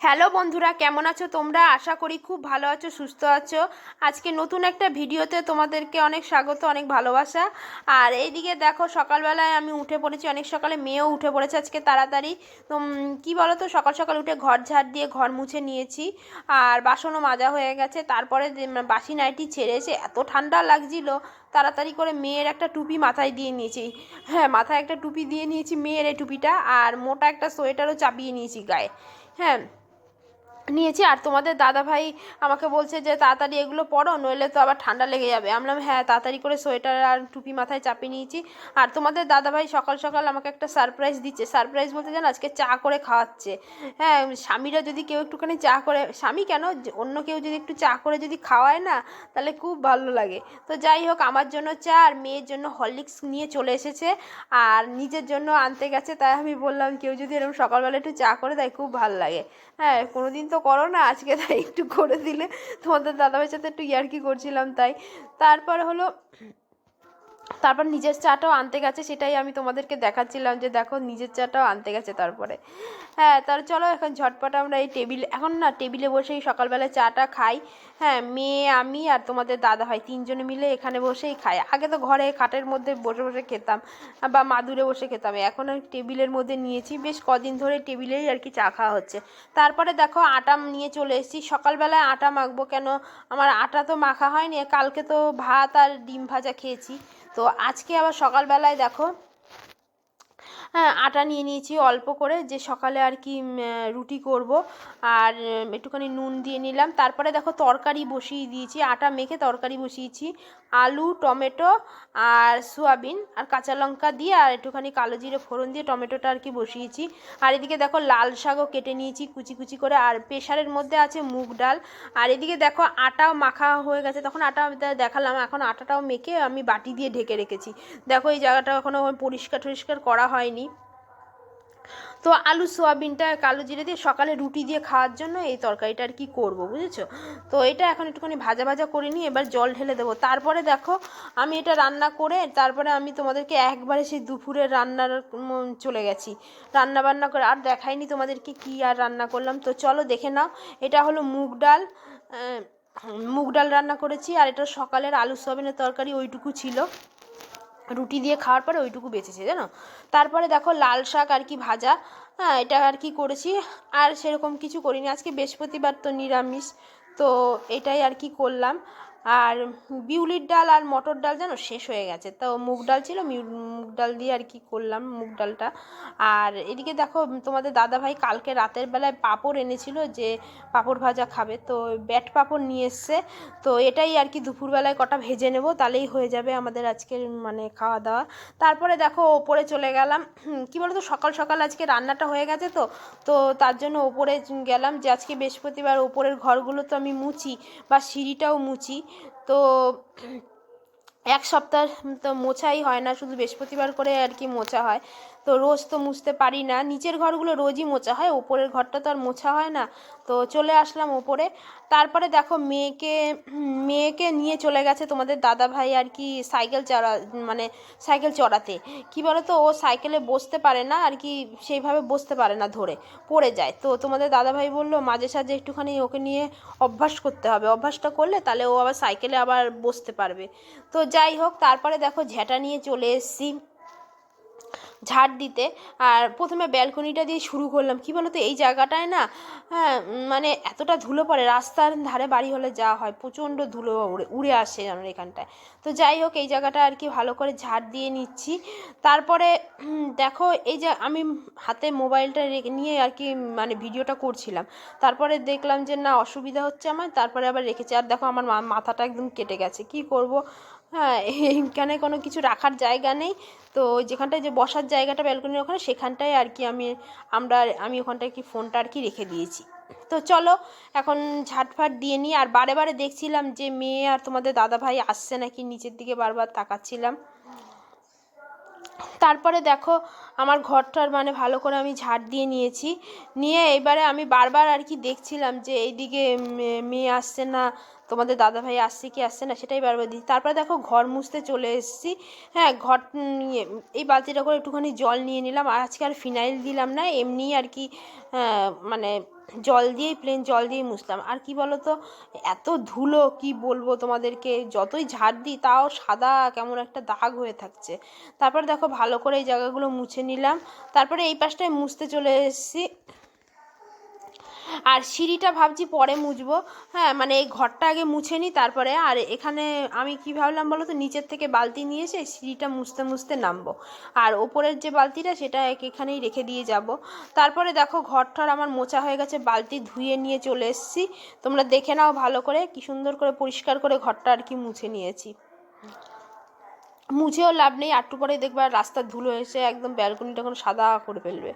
Hello বন্ধুরা, কেমন আছো তোমরা? আশা করি খুব ভালো আছো, সুস্থ আছো। আজকে নতুন একটা ভিডিওতে তোমাদেরকে অনেক স্বাগত, অনেক ভালোবাসা। আর এইদিকে দেখো, সকালবেলায় আমি উঠে পড়েছি, অনেক সকালে মেয়েও উঠে পড়েছে আজকে তাড়াতাড়ি। তো কি বলো তো সকাল সকাল উঠে ঘর ঝাড় দিয়ে ঘর মুছে নিয়েছি। আর বাসনও মাজা হয়ে গেছে, তারপরে বাসি নাইটি ছেড়ে এসে এত ঠান্ডা লাগছিল, তাড়াতাড়ি করে মেয়ের একটা টুপি মাথায় দিয়ে নিয়েছি। হ্যাঁ মাথায় একটা টুপি দিয়ে নিয়েছি মেয়ের এই টুপিটা, আর মোটা একটা সোয়েটারও চাপিয়ে নিয়েছি গায়ে। হ্যাঁ নিয়েছি। আর তোমাদের দাদা ভাই আমাকে বলছে যে, তাড়াতাড়ি এগুলো পরো, নইলে তো আবার ঠান্ডা লেগে যাবে। আমি হ্যাঁ তাড়াতাড়ি করে সোয়েটার আর টুপি মাথায় চাপিয়ে নিয়েছি। আর তোমাদের দাদা ভাই সকাল সকাল আমাকে একটা সারপ্রাইজ দিচ্ছে। সারপ্রাইজ বলতে জানো, আজকে চা করে খাওয়াচ্ছে। হ্যাঁ স্বামীরা যদি কেউ একটুখানি চা করে, স্বামী কেন? অন্য কেউ যদি একটু চা করে যদি খাওয়ায় না, তাহলে খুব ভালো লাগে। তো যাই হোক, আমার জন্য চা আর মেয়ের জন্য হরলিক্স নিয়ে চলে এসেছে। আর নিজের জন্য আনতে গেছে, তাই আমি বললাম, কেউ যদি এরকম সকালবেলা একটু চা করে দেয়, খুব ভালো লাগে। হ্যাঁ কোনো দিন তো করো না। আজকে তাই একটু করে দিলে। তোমাদের দাদাভাইয়ের সাথে একটু ইয়ার্কি করছিলাম তাই। তারপর হলো তারপর নিজের চাটাও আনতে গেছে, সেটাই আমি তোমাদেরকে দেখাচ্ছিলাম যে দেখো নিজের চাটাও আনতে গেছে তারপরে। হ্যাঁ তার চলো এখন ঝটপট আমরা এই টেবিল, এখন না টেবিলে বসেই সকালবেলা চাটা খাই। হ্যাঁ মেয়ে, আমি আর তোমাদের দাদা ভাই তিনজনে মিলে এখানে বসেই খাই। আগে তো ঘরে খাটের মধ্যে বসে বসে খেতাম বা মাদুরে বসে খেতাম। এখন আমি টেবিলের মধ্যে নিয়েছি, বেশ কদিন ধরে টেবিলেই আর কি চা খাওয়া হচ্ছে। তারপরে দেখো আটা নিয়ে চলে এসেছি। সকালবেলায় আটা মাখবো কেন? আমার আটা তো মাখা হয়নি, কালকে তো ভাত আর ডিম ভাজা খেয়েছি। তো আজকে আবার সকালবেলায় দেখো আটা নিয়ে নিয়েছি অল্প করে, যে সকালে আর কি রুটি করব। আর একটুখানি নুন দিয়ে নিলাম। তারপরে দেখো তরকারি বসিয়ে দিয়েছি, আটা মেখে তরকারি বসিয়েছি। আলু, টমেটো আর সোয়াবিন আর কাঁচা লঙ্কা দিয়ে আর একটুখানি কালো জিরে ফোড়ন দিয়ে টমেটোটা আর কি বসিয়েছি। আর এদিকে দেখো লাল শাকও কেটে নিয়েছি কুচি কুচি করে। আর প্রেশারের মধ্যে আছে মুগ ডাল। আর এদিকে দেখো আটাও মাখা হয়ে গেছে। তখন আটা দেখালাম। এখন আটাটাও মেখে আমি বাটি দিয়ে ঢেকে রেখেছি। দেখো এই জায়গাটা এখনও পরিষ্কার টরিষ্কার করা হয়নি। তো আলু, সোয়াবিনটা কালো জিরে দিয়ে সকালে রুটি দিয়ে খাওয়ার জন্য এই তরকারিটা আর কি করব, বুঝেছ? তো এটা এখন একটুখানি ভাজা ভাজা করে নিই এবার জল ঢেলে দেবো। তারপরে দেখো, আমি এটা রান্না করে তারপরে আমি তোমাদেরকে একবারে সেই দুপুরের রান্নার চলে গেছি। রান্না বান্না করে আর দেখাইনি তোমাদেরকে কি আর রান্না করলাম। তো চলো দেখে নাও, এটা হলো মুগ ডাল। মুগ ডাল রান্না করেছি আর এটা সকালের আলু, সোয়াবিনের তরকারি ওইটুকু ছিল। রুটি দিয়ে খাওয়ার পরে ওইটুকু বেঁচেছে, জানো? তারপরে দেখো লাল শাক আর কি ভাজা হ্যাঁ এটা আর কি করেছি। আর সেরকম কিছু করিনি। আজকে বৃহস্পতিবার তো নিরামিষ, তো এটাই আর কি করলাম। আর বিউলির ডাল আর মটর ডাল যেন শেষ হয়ে গেছে। তো মুগ ডাল ছিল মুগ ডাল দিয়ে আর কি করলাম মুগ ডালটা। আর এদিকে দেখো, তোমাদের দাদা ভাই কালকে রাতের বেলায় পাঁপড় এনেছিল যে পাঁপড় ভাজা খাবে। তো ব্যাট পাঁপড় নিয়ে এসছে। তো এটাই আর কি দুপুরবেলায় কটা ভেজে নেব, তাহলেই হয়ে যাবে আমাদের আজকের মানে খাওয়া দাওয়া। তারপরে দেখো, ওপরে চলে গেলাম। কি বলতো, সকাল সকাল আজকে রান্নাটা হয়ে গেছে তো। তো তার জন্য ওপরে গেলাম যে আজকে বৃহস্পতিবার ওপরের ঘরগুলো তো আমি মুছি বা সিঁড়িটাও মুছি। তো এক সপ্তাহ তো মোছাই হয় না শুধু বৃহস্পতিবার করে আর কি মোছা হয়। তো রোজ তো মুছতে পারি না। নিচের ঘরগুলো রোজই মোছা হয়, ওপরের ঘরটা তো আর মোছা হয় না। তো চলে আসলাম ওপরে। তারপরে দেখো মেয়েকে মেয়েকে নিয়ে চলে গেছে তোমাদের দাদা ভাই আর কি সাইকেল চড়া মানে সাইকেল চড়াতে। কি বলো তো ও সাইকেলে বসতে পারে না আর কি সেইভাবে বসতে পারে না ধরে, পড়ে যায়। তো তোমাদের দাদা ভাই বলল, মাঝে সাঝে একটুখানি ওকে নিয়ে অভ্যাস করতে হবে। অভ্যাসটা করলে তাহলে ও আবার সাইকেলে আবার বসতে পারবে। তো যাই হোক, তারপরে দেখো ঝ্যাঁটা নিয়ে চলে এসেছি। ঝাড় দিতে। আর প্রথমে ব্যালকনিটা দিয়ে শুরু করলাম। কি বলতো, এই জায়গাটায় না হ্যাঁ মানে এতটা ধুলো পড়ে, রাস্তার ধারে বাড়ি হলে যা হয়, প্রচণ্ড ধুলো উড়ে উড়ে আসে আমার এখানটায়। তো যাই হোক, এই জায়গাটা আর কি ভালো করে ঝাড় দিয়ে নিচ্ছি। তারপরে দেখো, এই যে আমি হাতে মোবাইলটা রেখে নিয়ে আর কি মানে ভিডিওটা করছিলাম। তারপরে দেখলাম যে না, অসুবিধা হচ্ছে আমার। তারপরে আবার রেখেছি। আর দেখো, আমার মাথাটা একদম কেটে গেছে। কি করব? হ্যাঁ এইখানে কোনো কিছু রাখার জায়গা নেই। তো যেখানটায় যে বসার জায়গাটা ব্যালকনির ওখানে, সেখানটায় আর কি আমি, আমরা, আমি ওখানটায় কি ফোনটা আর কি রেখে দিয়েছি। তো চলো, এখন ঝাটফাট দিয়ে নিই। আর বারে বারে দেখছিলাম যে মেয়ে আর তোমাদের দাদা ভাই আসছে নাকি, নিচের দিকে বারবার তাকাচ্ছিলাম। তারপরে দেখো আমার ঘরটার মানে ভালো করে আমি ঝাড় দিয়ে নিয়েছি। নিয়ে এবারে আমি বারবার আর কি দেখছিলাম যে এইদিকে মেয়ে আসছে না, তোমাদের দাদাভাই আসছে কি আসছে না সেটাই বারবার দিই তারপরে দেখো ঘর মুছতে চলে এসেছি। হ্যাঁ ঘর নিয়ে এই বালতিটা করে একটুখানি জল নিয়ে নিলাম। আর আজকে আর ফিনাইল দিলাম না এমনি আর কি মানে জল দিয়েই প্লেন জল দিয়ে মুছলাম। আর কি বলো তো এত ধুলো, কি বলব তোমাদেরকে, যতই ঝাড় দিই তাও সাদা কেমন একটা দাগ হয়ে থাকছে। তারপর দেখো ভালো করে এই জায়গাগুলো মুছে নিলাম। তারপরে এই পাশটায় মুছতে চলে এসেছি। আর সিঁড়িটা ভাবছি পরে মুছবো। হ্যাঁ মানে এই ঘরটা আগে মুছে নিই, তারপরে আর এখানে আমি কি ভাবলাম বলো তো নিচের থেকে বালতি নিয়ে এসে সিঁড়িটা মুছতে মুছতে নামবো। আর ওপরের যে বালতিটা, সেটা এক এখানেই রেখে দিয়ে যাব। তারপরে দেখো ঘরটার আমার মোছা হয়ে গেছে, বালতি ধুয়ে নিয়ে চলে এসেছি। তোমরা দেখে নাও ভালো করে, কি সুন্দর করে পরিষ্কার করে ঘরটা আর কি মুছে নিয়েছি। মুছেও লাভ নেই আটটু পরে দেখবে আর রাস্তার ধুলো এসে একদম ব্যালকনিটা এখন সাদা করে ফেলবে।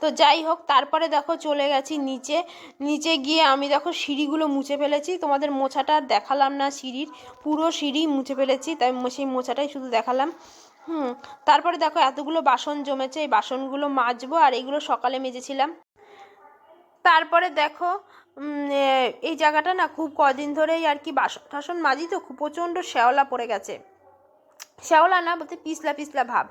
তো যাই হোক, তারপরে দেখো চলে গেছি নিচে। নিচে গিয়ে আমি দেখো সিঁড়িগুলো মুছে ফেলেছি। তোমাদের মোছাটা দেখালাম না সিঁড়ির, পুরো সিঁড়ি মুছে ফেলেছি, তাই সেই মোছাটাই শুধু দেখালাম। হুম, তারপরে দেখো এতগুলো বাসন জমেছে, এই বাসনগুলো মাজবো, আর এইগুলো সকালে মেজেছিলাম। তারপরে দেখো এই জায়গাটা না খুব কদিন ধরেই আর কি বাসন টাসন মাজি তো, খুব প্রচণ্ড শ্যাওলা পড়ে গেছে। শ্যাওলা না, বলতে পিছলা পিছলা ভাব।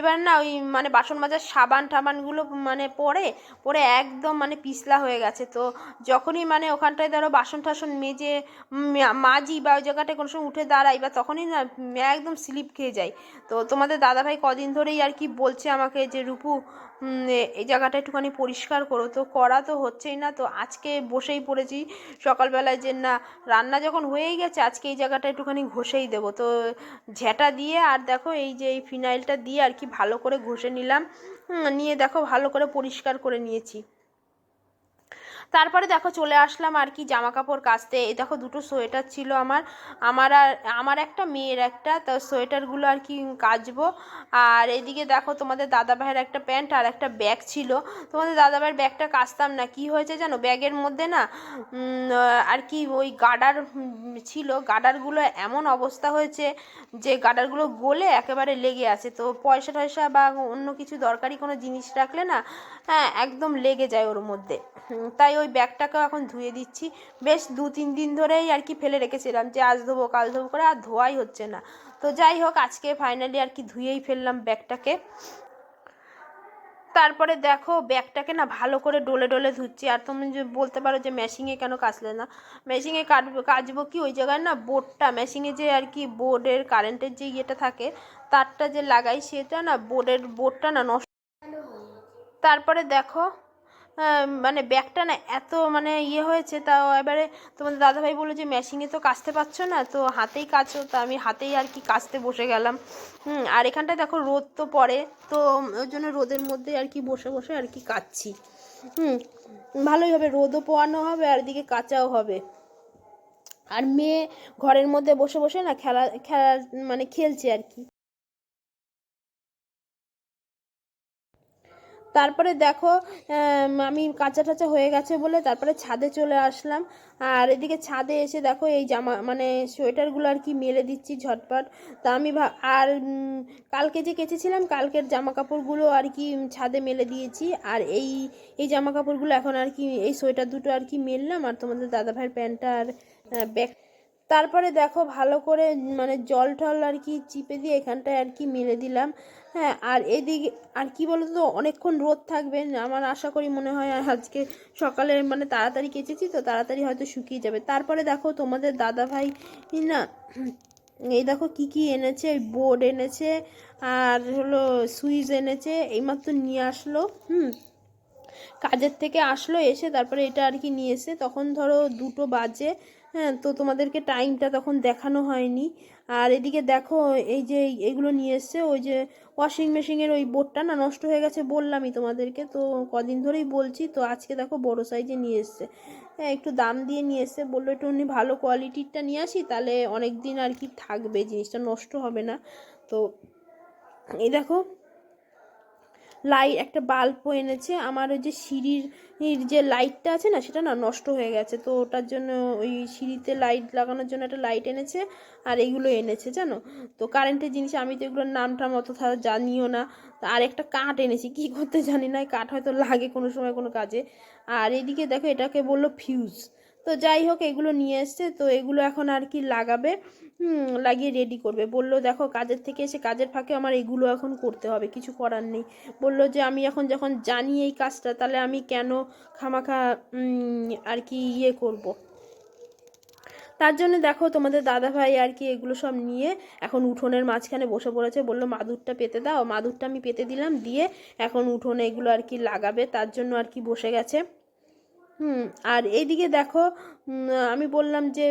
এবার না ওই মানে বাসন মাজার সাবান টাবানগুলো মানে পরে পরে একদম মানে পিছলা হয়ে গেছে। তো যখনই মানে ওখানটায় ধরো বাসন টাসন মেজে মাজি বা ওই জায়গাটায় কোনো সময় উঠে দাঁড়াই বা তখনই না একদম স্লিপ খেয়ে যাই। তো তোমাদের দাদাভাই কদিন ধরেই আর কি বলছে আমাকে যে, রূপু এই জায়গাটা একটুখানি পরিষ্কার করো। তো করা তো হচ্ছেই না। তো আজকে বসেই পড়েছি। সকালবেলায় যে না, রান্না যখন হয়েই গেছে, আজকে এই জায়গাটা একটুখানি ঘষেই দেবো। তো ঝেঁটা দিয়ে আর দেখো, এই যে এই ফিনাইলটা দিয়ে আর কি ভালো করে ঘষে নিলাম। নিয়ে দেখো, ভালো করে পরিষ্কার করে নিয়েছি। তারপরে দেখো চলে আসলাম আর কি জামা কাপড় কাচতে। এই দেখো দুটো সোয়েটার ছিল আমার। আমার আর, আমার একটা মেয়ের একটা, তো সোয়েটারগুলো আর কি কাচবো। আর এদিকে দেখো তোমাদের দাদা ভাইয়ের একটা প্যান্ট আর একটা ব্যাগ ছিল। তোমাদের দাদা ভাইয়ের ব্যাগটা কাচতাম না। কি হয়েছে জানো? ব্যাগের মধ্যে না আর কি ওই গার্ডার ছিল। গার্ডারগুলো এমন অবস্থা হয়েছে যে গার্ডারগুলো গলে একেবারে লেগে আছে। তো পয়সা টয়সা বা অন্য কিছু দরকারি কোনো জিনিস রাখলে না হ্যাঁ একদম লেগে যায় ওর মধ্যে। তাই ওই ব্যাগটাকেও এখন ধুয়ে দিচ্ছি। বেশ দু তিন দিন ধরেই আর কি ফেলে রেখেছিলাম যে আজ ধোবো কাল ধোবো করে আর ধোয়াই হচ্ছে না। তো যাই হোক আজকে ফাইনালি আর কি ধুয়েই ফেললাম ব্যাগটাকে। তারপরে দেখো ব্যাগটাকে না ভালো করে ডলে ডলে ধুচ্ছি। আর তুমি যে বলতে পারো যে মেশিনে কেন কাচলে না? মেশিনে কাটবো কাচবো কি? ওই জায়গায় না বোর্ডটা মেশিনে যে আর কি বোর্ডের কারেন্টের যে ইয়েটা থাকে তারটা যে লাগাই সেটা না বোর্ডের বোর্ডটা না নষ্ট তারপরে দেখো মানে ব্যাগটা না এত মানে ইয়ে হয়েছে, তাও এবারে তোমাদের দাদাভাই বলল যে মেশিনে তো কাচতে পারছ না, তো হাতেই কাচো, তো আমি হাতেই আর কি কাচতে বসে গেলাম। হুম, আর এখানটায় দেখো রোদ তো পড়ে, তো ওই জন্য রোদের মধ্যে আর কি বসে বসে আর কি কাচ্ছি। হুম, ভালোই হবে, রোদও পোয়ানো হবে আর এদিকে কাঁচাও হবে। আর মেয়ে ঘরের মধ্যে বসে বসে না খেলা খেলা মানে খেলছে আর কি। তারপরে দেখো আমি কাঁচা টাচা হয়ে গেছে বলে তারপরে ছাদে চলে আসলাম। আর এদিকে ছাদে এসে দেখো এই জামা মানে সোয়েটারগুলো আর কি মেলে দিচ্ছি ঝটপট। তা আমি আর কালকে যে কেচেছিলাম, কালকের জামা কাপড়গুলো আর কি ছাদে মেলে দিয়েছি। আর এই এই জামা কাপড়গুলো এখন আর কি, এই সোয়েটার দুটো আর কি মেললাম। আর তোমাদের দাদাভাইয়ের প্যান্টটা আর ব্যাগ তারপরে দেখো ভালো করে মানে জল টল আর কি চিপে দিয়ে এখানটায় আর কি মেলে দিলাম। হ্যাঁ আর এদিকে, আর কি বলতো তো অনেকক্ষণ রোদ থাকবে, আমার আশা করি মনে হয় আর আজকে সকালে মানে তাড়াতাড়ি কেচেছি তো, তাড়াতাড়ি হয়তো শুকিয়ে যাবে। তারপরে দেখো তোমাদের দাদা ভাই না, এই দেখো কি কি এনেছে বোর্ড এনেছে, আর হলো সুইচ এনেছে, এইমাত্র নিয়ে আসলো, হুম। কাজের থেকে আসলো, এসে তারপরে এটা আর কি নিয়ে এসে তখন ধরো দুটো বাজে হ্যাঁ তো তোমাদেরকে টাইমটা তখন দেখানো হয়নি। আর এদিকে দেখো, এই যে এগুলো নিয়ে এসছে, ওই যে ওয়াশিং মেশিনের ওই বোর্ডটা না নষ্ট হয়ে গেছে বললামই তোমাদেরকে, তো কদিন ধরেই বলছি, তো আজকে দেখো বড় সাইজে নিয়ে এসছে। হ্যাঁ একটু দাম দিয়ে নিয়ে এসছে, বলল একটু উনি ভালো কোয়ালিটিরটা নিয়ে আসি, তাহলে অনেক দিন আর কি থাকবে, জিনিসটা নষ্ট হবে না। তো এই দেখো লাইট একটা বাল্বও এনেছে, আমার ওই যে সিঁড়ির যে লাইটটা আছে না, সেটা না নষ্ট হয়ে গেছে, তো ওটার জন্য ওই সিঁড়িতে লাইট লাগানোর জন্য একটা লাইট এনেছে, আর এগুলো এনেছে, জানো? তো কারেন্টের জিনিস, আমি তো এগুলোর নাম টাম অত তাহলে জানিও না আর একটা কাঠ এনেছি, কী করতে জানি না কাঠ হয়তো লাগে কোনো সময় কোনো কাজে, আর এদিকে দেখো, এটাকে বলল ফিউজ তো যাই হোক, এগুলো নিয়ে এসছে। তো এগুলো এখন আর কি লাগাবে? লাগিয়ে রেডি করবে। বলল, দেখো, কাজের থেকে এসে কাজের ফাঁকে আমার এগুলো এখন করতে হবে। কিছু করার নেই। বলল যে, আমি এখন যখন জানি এই কাজটা, তাহলে আমি কেন খামাখা আর কি ইয়ে করব। তার জন্য দেখো, তোমাদের দাদা ভাই আর কি এগুলো সব নিয়ে এখন উঠোনের মাঝখানে বসে পড়েছে। বলল, মাদুরটা পেতে দাও। মাদুরটা আমি পেতে দিলাম, দিয়ে এখন উঠোনে এগুলো আর কি লাগাবে। তার জন্য আর কি বসে গেছে। হুম, আর এইদিকে দেখো আমি বললাম যে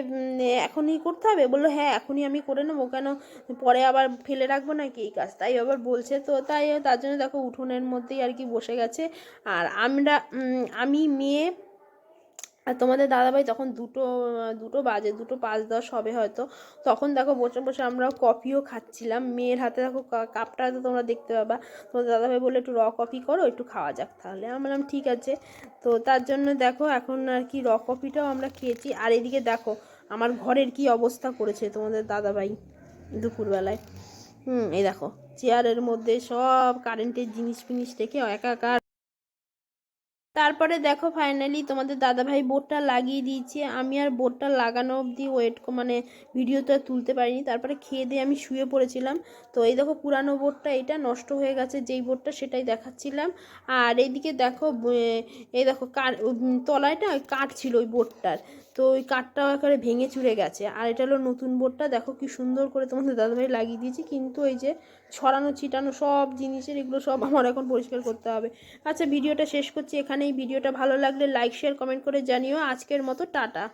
এখনই করতে হবে? বলল হ্যাঁ এখনই আমি করে নেব, কেন পরে আবার ফেলে রাখব নাকি? এই কাজ তাই আবার বলছে, তো তাই তার জন্য দেখো উঠোনের মধ্যেই আর কি বসে গেছে। আর আমরা আমি, মেয়ে আর তোমাদের দাদাভাই তখন দুটো দুটো বাজে, দুটো পাঁচ দশ হবে হয়তো, তখন দেখো বসে বসে আমরা কফিও খাচ্ছিলাম। মেয়ের হাতে দেখো কাপটা হয়তো তোমরা দেখতে পাবা। তোমাদের দাদাভাই বলল, একটু র কফি করো, একটু খাওয়া যাক তাহলে। আমি বললাম, ঠিক আছে। তো তার জন্য দেখো এখন আর কি র কফিটাও আমরা খেয়েছি। আর এদিকে দেখো, আমার ঘরের কি অবস্থা করেছে তোমাদের দাদাভাই দুপুরবেলায়। হুম, এই দেখো চেয়ারের মধ্যে সব কারেন্টের জিনিস ফিনিস রেখে একাকার তারপরে দেখো ফাইনালি তোমাদের দাদাভাই বোর্ডটা লাগিয়ে দিয়েছে। আমি আর বোর্ডটা লাগানো অবধি ওয়েট মানে ভিডিওটা তুলতে পারিনি। তারপরে খেয়ে দিয়ে আমি শুয়ে পড়েছিলাম। তো এই দেখো পুরানো বোর্ডটা, এটা নষ্ট হয়ে গেছে। যেই বোর্ডটা সেটাই দেখাচ্ছিলাম। আর এইদিকে দেখো এই দেখো কার তলায়টা কাঠ ছিল ওই বোর্ডটার। তো ওই কাঠটাও একেবারে ভেঙে চুরে গেছে। আর এটা হলো নতুন বোর্ডটা। দেখো কি সুন্দর করে তোমাদের দাদাভাই লাগিয়ে দিয়েছি। কিন্তু এই যে ছড়ানো, ছিটানো সব জিনিসের, এগুলো সব আমার এখন পরিষ্কার করতে হবে। আচ্ছা ভিডিওটা শেষ করছি এখানেই। ভিডিওটা ভালো লাগলে লাইক শেয়ার কমেন্ট করে জানিও। আজকের মতো টাটা।